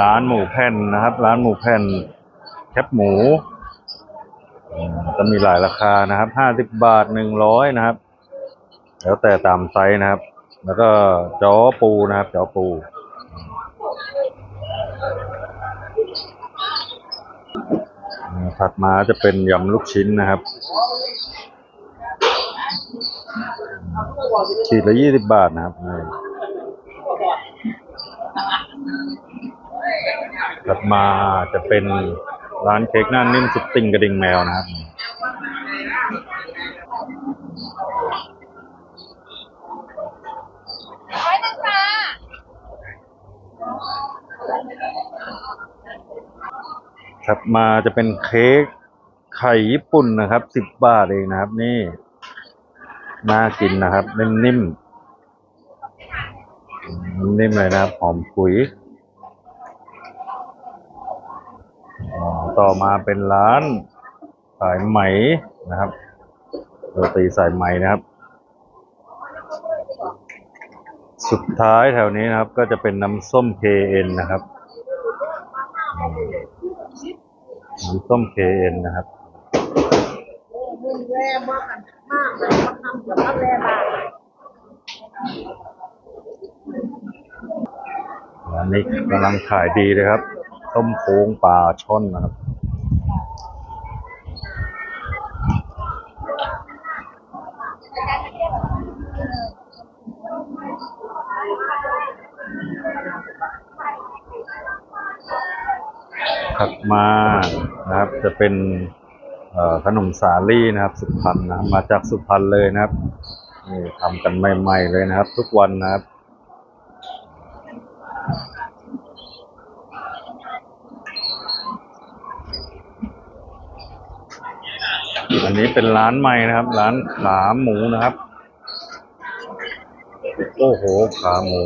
ร้านหมูแผ่นนะครับ ร้านหมูแผ่นแคบหมูอืมก็มีหลายราคานะครับห้าสิบบาทหนึ่งร้อยนะครับ แล้วแต่ตามไซส์นะครับ แล้วก็จอปูนะครับจอปูถัดมาจะเป็นยำลูกชิ้นนะครับขีดละยี่สิบบาทนะครับ ถัดมาจะเป็นร้านเค้กหน้านิ่มสุดติ่งกระดิ่งแมวนะครับร้อยหนึ่งค่ะถัดมาจะเป็นเค้กไข่ญี่ปุ่นนะครับสิบบาทเองนะครับ นี่ น่ากินนะครับ นิ่มๆนิ่มเลยนะครับหอมปุ๋ยอ่า ต่อมาเป็นร้านสายไหมนะครับโรตีสายไหมนะครับ สุดท้ายแถวนี้นะครับ ก็จะเป็นน้ำส้ม KN นะครับน้ำส้ม KN นะครับแร่มากมากเลยมาทำกับแร่บางอันนี้กำลังขายดีเลยครับ ต้มโค้งปลาช่อนนะครับ ถัดมานะครับ จะเป็นขนมสาลี่นะครับ สุพรรณนะครับมาจากสุพรรณเลยนะครับนี่ทำกันใหม่ๆเลยนะครับ ทุกวันนะครับอันนี้เป็นร้านใหม่นะครับ ร้านขาหมูนะครับ โอ้โห ขาหมู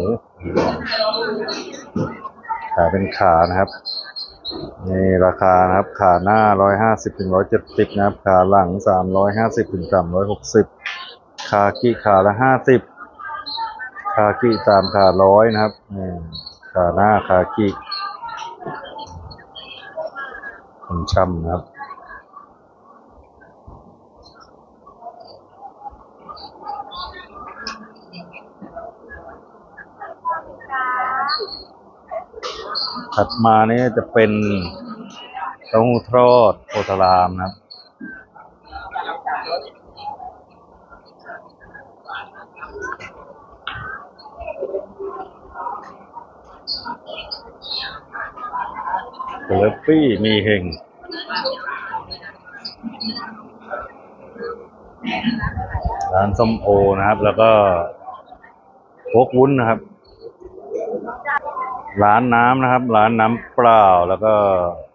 ขาเป็นขานะครับ นี่ราคานะครับ ขาหน้าร้อยห้าสิบถึงร้อยเจ็ดสิบนะครับ ขาหลังสามร้อยห้าสิบถึงสามร้อยหกสิบขากีขาละห้าสิบขากีสามขาร้อยนะครับนี่ขาหน้าขากี่ผมช่ำนะครับ ถัดมาเนี่ยจะเป็นเต้าหู้ทอดโพธารามนะครับเลฟี่มีเฮงร้านส้มโอนะครับ แล้วก็โคกวุ้นนะครับ ร้านน้ำนะครับ ร้านน้ำเปล่าแล้วก็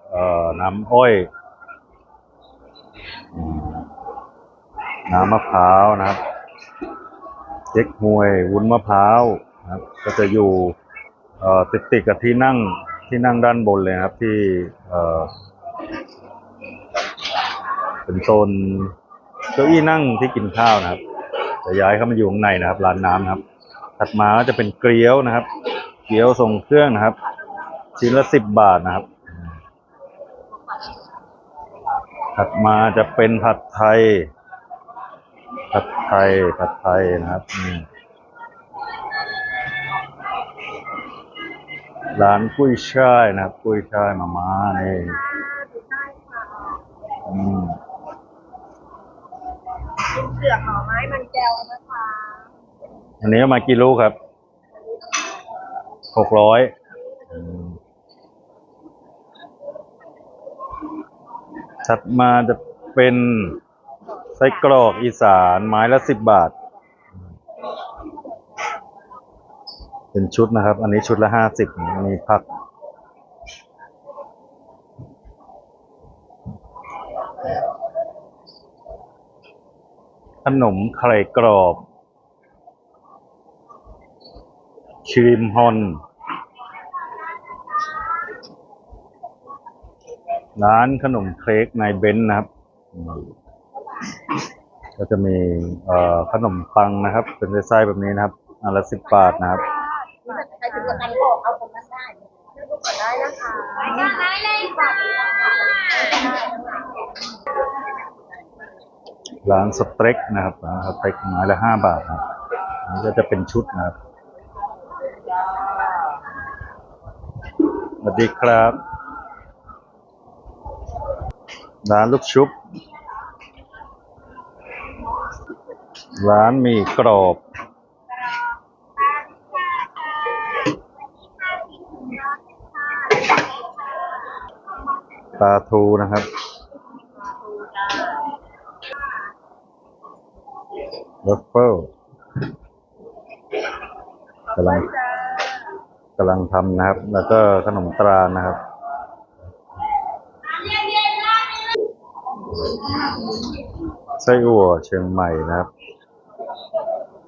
เอ่อน้ำอ้อย น้ำมะพร้าวนะครับเจ๊กฮวย วุ้นมะพร้าวนะครับ ก็จะอยู่เอ่อติดติดกับที่นั่งที่นั่งด้านบนเลยนะครับที่เอ่อเป็นโซนเก้าอี้นั่งที่กินข้าวนะครับจะย้ายเข้ามาอยู่ข้างในนะครับ ร้านน้ำนะครับ ถัดมาก็จะเป็นเกี๊ยวนะครับ เกี๊ยวทรงเครื่องนะครับ ชิ้นละสิบบาทนะครับ ถัดมาจะเป็นผัดไทย ผัดไทย ผัดไทยนะครับนี่ร้านกุ้ยช่ายนะครับ กุ้ยช่ายมาม่านี่อืมเสือกหน่อไม้มันแก้วนะคะ อันนี้เอามากี่ลูกครับ หกร้อยถัดมาจะเป็นไส้กรอกอีสานไม้ละสิบบาท เป็นชุดนะครับ อันนี้ชุดละห้าสิบมีผัก ขนมไข่กรอบครีมฮอน ร้านขนมเค้กนายเบนซ์นะครับ ก็จะมีเอ่อขนมปังนะครับ เป็นไส้แบบนี้นะครับอันละสิบบาทนะครับใครถึงกับกันก็เอาคนนั้นได้ได้นะคะได้เลยค่ะร้านสเต็กนะครับร้านสเต็กไม้ละห้าบาทนะครับนี่ก็จะเป็นชุดนะครับสวัสดีครับ ร้านลูกชุบ ร้านมีกรอบ ปลาทูนะครับ วัฟเฟิลกำลังกำลังทำนะครับ แล้วก็ขนมตรานะครับ ไส้อั่วเชียงใหม่นะครับ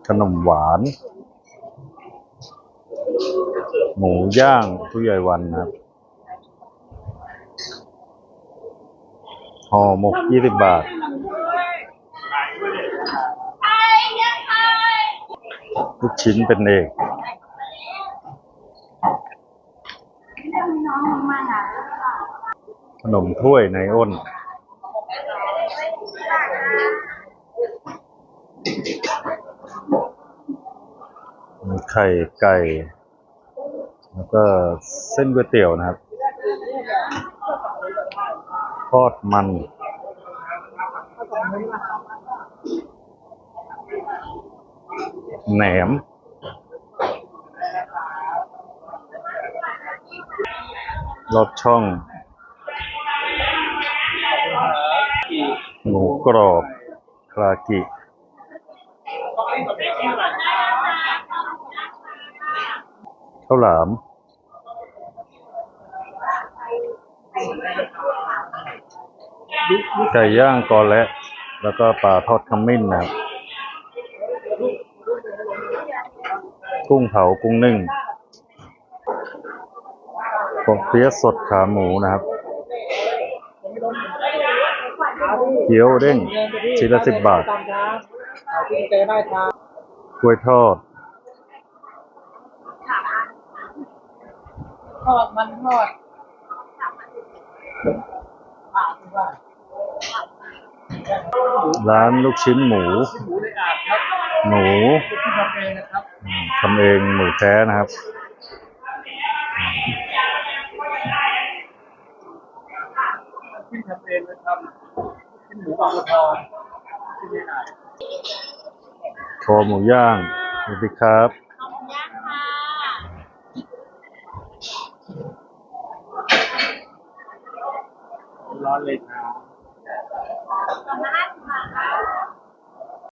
ขนมหวาน หมูย่างผู้ใหญ่วันนะครับ ห่อหมกยี่สิบบาท ลูกชิ้นเป็นเอกขนมถ้วยในอ้น มี ไข่ไก่ แล้วก็เส้นก๋วยเตี๋ยวนะครับ ทอดมัน แหนม รอดช่อง หมูกรอบคลากิ ข้าวหลาม ไก่ย่างกอและแล้วก็ปลาทอดขมิ้นนะครับ กุ้งเผากุ้งนึ่งปกเปี๊ยะสดขาหมูนะครับ เกี๊ยวเด้งชิ้นละสิบบาทตามครับเอาที่เจอได้ครับกล้วยทอด ทอดมันทอดปากคือว่าร้านลูกชิ้นหมู หมูในอาบครับหมูที่ทำเองนะครับอืมทำเองหมูแท้นะครับที่ทำเองนะครับที่หมูบางกระทองที่ไม่ได้คอหมูย่างสวัสดีครับ ร้อนเลยครับ